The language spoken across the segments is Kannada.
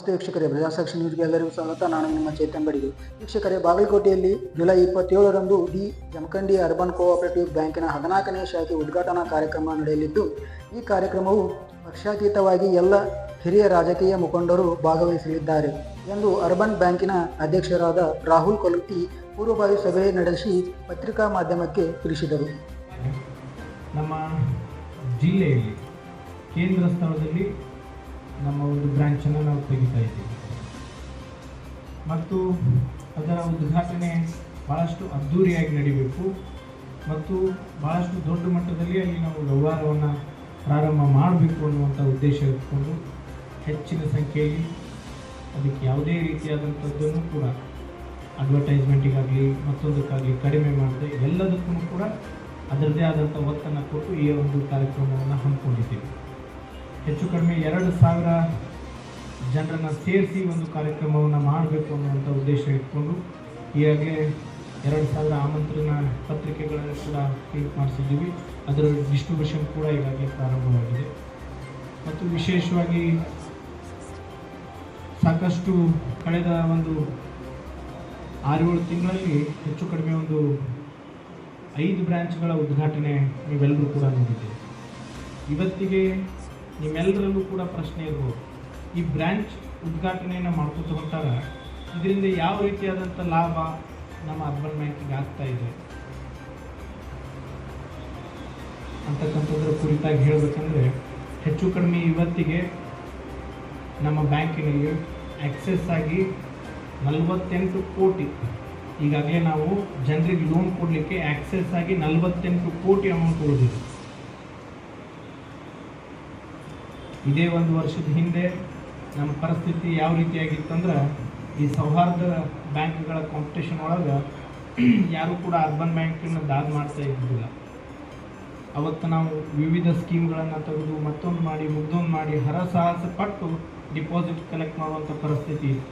ನಮಸ್ತೆ ವೀಕ್ಷಕರೇ, ಪ್ರಜಾಸಾಕ್ಷಿ ನ್ಯೂಸ್ಗೆ ಎಲ್ಲರಿಗೂ ಸ್ವಾಗತ. ನಾನು ನಿಮ್ಮ ಚೇತನ್ ಬಡಿಗೆ. ವೀಕ್ಷಕರೇ, ಬಾಗಲಕೋಟೆಯಲ್ಲಿ ಜುಲೈ ಇಪ್ಪತ್ತೇಳರಂದು ಡಿ ಜಮಖಂಡಿ ಅರ್ಬನ್ ಕೋಆಪರೇಟಿವ್ ಬ್ಯಾಂಕಿನ ಹದಿನಾಲ್ಕನೇ ಶಾಖೆ ಉದ್ಘಾಟನಾ ಕಾರ್ಯಕ್ರಮ ನಡೆಯಲಿದ್ದು, ಈ ಕಾರ್ಯಕ್ರಮವು ಪಕ್ಷಾತೀತವಾಗಿ ಎಲ್ಲ ಹಿರಿಯ ರಾಜಕೀಯ ಮುಖಂಡರು ಭಾಗವಹಿಸಲಿದ್ದಾರೆ ಎಂದು ಅರ್ಬನ್ ಬ್ಯಾಂಕಿನ ಅಧ್ಯಕ್ಷರಾದ ರಾಹುಲ್ ಕೊಲುಟಿ ಪೂರ್ವಭಾವಿ ಸಭೆ ನಡೆಸಿ ಪತ್ರಿಕಾ ಮಾಧ್ಯಮಕ್ಕೆ ತಿಳಿಸಿದರು. ನಮ್ಮ ಜಿಲ್ಲೆಯಲ್ಲಿ, ಕೇಂದ್ರ ಸ್ಥಳದಲ್ಲಿ ನಮ್ಮ ಒಂದು ಬ್ರಾಂಚನ್ನು ನಾವು ತೆಗಿತಾ ಇದ್ದೀವಿ. ಮತ್ತು ಅದರ ಉದ್ಘಾಟನೆ ಭಾಳಷ್ಟು ಅದ್ಧೂರಿಯಾಗಿ ನಡಿಬೇಕು. ಮತ್ತು ಭಾಳಷ್ಟು ದೊಡ್ಡ ಮಟ್ಟದಲ್ಲಿ ಅಲ್ಲಿ ನಾವು ವ್ಯವಹಾರವನ್ನು ಪ್ರಾರಂಭ ಮಾಡಬೇಕು ಅನ್ನುವಂಥ ಉದ್ದೇಶ ಇಟ್ಕೊಂಡು ಹೆಚ್ಚಿನ ಸಂಖ್ಯೆಯಲ್ಲಿ ಅದಕ್ಕೆ ಯಾವುದೇ ರೀತಿಯಾದಂಥದ್ದನ್ನು ಕೂಡ ಅಡ್ವರ್ಟೈಸ್ಮೆಂಟಿಗಾಗಲಿ ಮತ್ತೊಂದಕ್ಕಾಗಲಿ ಕಡಿಮೆ ಮಾಡದೆ ಎಲ್ಲದಕ್ಕೂ ಕೂಡ ಅದರದ್ದೇ ಆದಂಥ ಒತ್ತನ್ನು ಕೊಟ್ಟು ಈ ಒಂದು ಕಾರ್ಯಕ್ರಮವನ್ನು ಹಮ್ಮಿಕೊಂಡಿದ್ದೀವಿ. ಹೆಚ್ಚು ಕಡಿಮೆ ಎರಡು ಸಾವಿರ ಜನರನ್ನು ಸೇರಿಸಿ ಒಂದು ಕಾರ್ಯಕ್ರಮವನ್ನು ಮಾಡಬೇಕು ಅನ್ನುವಂಥ ಉದ್ದೇಶ ಇಟ್ಕೊಂಡು ಈಗಾಗಲೇ ಎರಡು ಸಾವಿರ ಆಮಂತ್ರಣ ಪತ್ರಿಕೆಗಳನ್ನು ಕೂಡ ಪ್ರಿಂಟ್ ಮಾಡಿಸಿದ್ದೀವಿ. ಅದರ ಡಿಸ್ಟ್ರಿಬ್ಯೂಷನ್ ಕೂಡ ಈಗಾಗಲೇ ಪ್ರಾರಂಭವಾಗಿದೆ. ಮತ್ತು ವಿಶೇಷವಾಗಿ ಸಾಕಷ್ಟು ಕಳೆದ ಒಂದು ಆರೇಳು ತಿಂಗಳಲ್ಲಿ ಹೆಚ್ಚು ಕಡಿಮೆ ಒಂದು ಐದು ಬ್ರ್ಯಾಂಚ್ಗಳ ಉದ್ಘಾಟನೆ ನೀವೆಲ್ಲರೂ ಕೂಡ ನೋಡಿದ್ದೀವಿ ಇವತ್ತಿಗೆ ನಿಮ್ಮೆಲ್ಲರಲ್ಲೂ ಕೂಡ ಪ್ರಶ್ನೆ ಇರ್ಬೋದು. ಈ ಬ್ರ್ಯಾಂಚ್ ಉದ್ಘಾಟನೆಯನ್ನು ಮಾಡ್ಕೋತ ಹೊಂಟಾಗ ಇದರಿಂದ ಯಾವ ರೀತಿಯಾದಂಥ ಲಾಭ ನಮ್ಮ ಅರ್ಬನ್ ಬ್ಯಾಂಕಿಗೆ ಆಗ್ತಾ ಇದೆ? ಅಂತಕ್ಕಂಥದ್ರ ಕುರಿತಾಗಿ ಹೇಳಬೇಕಂದ್ರೆ, ಹೆಚ್ಚು ಕಡಿಮೆ ಇವತ್ತಿಗೆ ನಮ್ಮ ಬ್ಯಾಂಕಿನಲ್ಲಿ ಆಕ್ಸೆಸ್ ಆಗಿ ನಲವತ್ತೆಂಟು ಕೋಟಿ, ಈಗಾಗಲೇ ನಾವು ಜನರಿಗೆ ಲೋನ್ ಕೊಡಲಿಕ್ಕೆ ಆಕ್ಸೆಸ್ ಆಗಿ ನಲವತ್ತೆಂಟು ಕೋಟಿ ಅಮೌಂಟ್ ಉಳಿದಿದೆ. ಇದೇ ಒಂದು ವರ್ಷದ ಹಿಂದೆ ನಮ್ಮ ಪರಿಸ್ಥಿತಿ ಯಾವ ರೀತಿಯಾಗಿತ್ತಂದ್ರೆ ಈ ಸೌಹಾರ್ದ ಬ್ಯಾಂಕ್ಗಳ ಕಾಂಪಿಟೇಷನ್ ಒಳಗೆ ಯಾರೂ ಕೂಡ ಅರ್ಬನ್ ಬ್ಯಾಂಕನ್ನು ದಾದ್ ಮಾಡ್ತಾ ಇದ್ದಿಲ್ಲ ಅವತ್ತು ನಾವು ವಿವಿಧ ಸ್ಕೀಮ್ಗಳನ್ನು ತೆಗೆದು ಮತ್ತೊಂದು ಮಾಡಿ, ಮುಗ್ದೊಂದು ಮಾಡಿ ಹರಸಾಹಸ ಪಟ್ಟು ಡಿಪಾಸಿಟ್ ಕಲೆಕ್ಟ್ ಮಾಡುವಂಥ ಪರಿಸ್ಥಿತಿ ಇತ್ತು.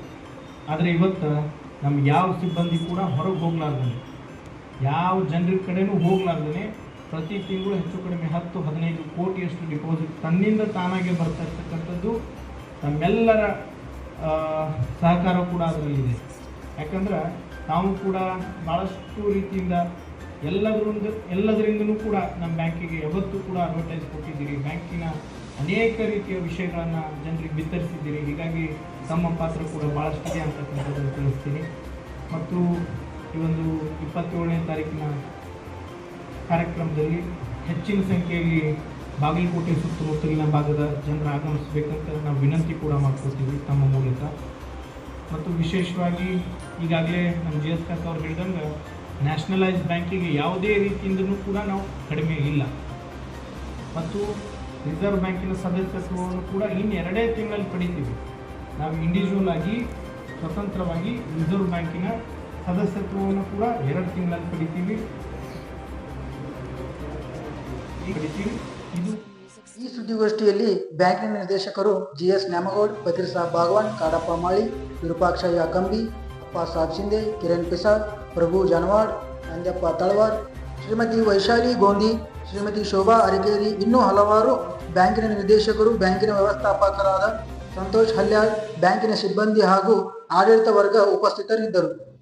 ಆದರೆ ಇವತ್ತು ನಮ್ಗೆ ಯಾವ ಸಿಬ್ಬಂದಿ ಕೂಡ ಹೊರಗೆ ಹೋಗ್ಲಾರ್ದೇ ಯಾವ ಜನರ ಕಡೆನೂ ಹೋಗ್ಲಾರ್ದೇ ಪ್ರತಿ ತಿಂಗಳು ಹೆಚ್ಚು ಕಡಿಮೆ ಹತ್ತು, ಹದಿನೈದು ಕೋಟಿಯಷ್ಟು ಡಿಪಾಸಿಟ್ ತನ್ನಿಂದ ತಾನಾಗೆ ಬರ್ತಾ ಇರ್ತಕ್ಕಂಥದ್ದು ನಮ್ಮೆಲ್ಲರ ಸಹಕಾರ ಕೂಡ ಅದರಲ್ಲಿದೆ. ಯಾಕಂದ್ರೆ ನಾವು ಕೂಡ ಭಾಳಷ್ಟು ರೀತಿಯಿಂದ ಎಲ್ಲದರಿಂದ, ಎಲ್ಲದರಿಂದನೂ ಕೂಡ ನಮ್ಮ ಬ್ಯಾಂಕಿಗೆ ಯಾವತ್ತೂ ಕೂಡ ಅಡ್ವರ್ಟೈಸ್ ಕೊಟ್ಟಿದ್ದೀರಿ. ಬ್ಯಾಂಕಿನ ಅನೇಕ ರೀತಿಯ ವಿಷಯಗಳನ್ನು ಜನರಿಗೆ ಬಿತ್ತರಿಸಿದ್ದೀರಿ. ಹೀಗಾಗಿ ತಮ್ಮ ಪಾತ್ರ ಕೂಡ ಭಾಳಷ್ಟಿದೆ ಅಂತಕ್ಕಂಥದ್ದನ್ನು ತಿಳಿಸ್ತೀನಿ. ಮತ್ತು ಈ ಒಂದು ಇಪ್ಪತ್ತೇಳನೇ ತಾರೀಕಿನ ಕಾರ್ಯಕ್ರಮದಲ್ಲಿ ಹೆಚ್ಚಿನ ಸಂಖ್ಯೆಯಲ್ಲಿ ಬಾಗಲಕೋಟೆ ಸುತ್ತಮುತ್ತಲಿನ ಭಾಗದ ಜನರು ಆಗಮಿಸಬೇಕಂತ ನಾವು ವಿನಂತಿ ಕೂಡ ಮಾಡ್ಕೊತೀವಿ ತಮ್ಮ ಮೂಲಕ. ಮತ್ತು ವಿಶೇಷವಾಗಿ ಈಗಾಗಲೇ ನಮ್ಮ ಜಿ ಎಸ್ ಕಾಕ್ ಅವ್ರು ಹೇಳಿದಂಗೆ ನ್ಯಾಷನಲೈಸ್ ಬ್ಯಾಂಕಿಗೆ ಯಾವುದೇ ರೀತಿಯಿಂದನೂ ಕೂಡ ನಾವು ಕಡಿಮೆ ಇಲ್ಲ. ಮತ್ತು ರಿಸರ್ವ್ ಬ್ಯಾಂಕಿನ ಸದಸ್ಯತ್ವವನ್ನು ಕೂಡ ಇನ್ನು ಎರಡೇ ತಿಂಗಳಲ್ಲಿ ಪಡಿತೀವಿ. ನಾವು ಇಂಡಿವಿಜುವಲ್ ಆಗಿ ಸ್ವತಂತ್ರವಾಗಿ ರಿಸರ್ವ್ ಬ್ಯಾಂಕಿನ ಸದಸ್ಯತ್ವವನ್ನು ಕೂಡ ಎರಡು ತಿಂಗಳಲ್ಲಿ ಪಡಿತೀವಿ. ಈ ಸುದ್ದಿಗೋಷ್ಠಿಯಲ್ಲಿ ಬ್ಯಾಂಕಿನ ನಿರ್ದೇಶಕರು ಜಿ ಎಸ್ ನ್ಯಾಮಗೌಡ್ ಸಾಹ್ ಭಾಗವಾನ್ ಕಾಡಪ್ಪ ಮಾಳಿ ವಿರೂಪಾಕ್ಷಯ್ಯ ಯಾಕಂಬಿ ಅಪ್ಪ ಸಾಬ್ ಶಿಂದೆ ಕಿರಣ್ ಪಿಸಾದ್ ಪ್ರಭು ಜಾನವಾಡ್ ನಂದ್ಯಪ್ಪ ತಳವಾರ್, ಶ್ರೀಮತಿ ವೈಶಾಲಿ ಗೋಂದಿ, ಶ್ರೀಮತಿ ಶೋಭಾ ಅರಿಕೇರಿ ಇನ್ನೂ ಹಲವಾರು ಬ್ಯಾಂಕಿನ ನಿರ್ದೇಶಕರು, ಬ್ಯಾಂಕಿನ ವ್ಯವಸ್ಥಾಪಕರಾದ ಸಂತೋಷ್ ಹಲ್ಯಾಳ್, ಬ್ಯಾಂಕಿನ ಸಿಬ್ಬಂದಿ ಹಾಗೂ ಆಡಳಿತ ವರ್ಗ ಉಪಸ್ಥಿತರಿದ್ದರು.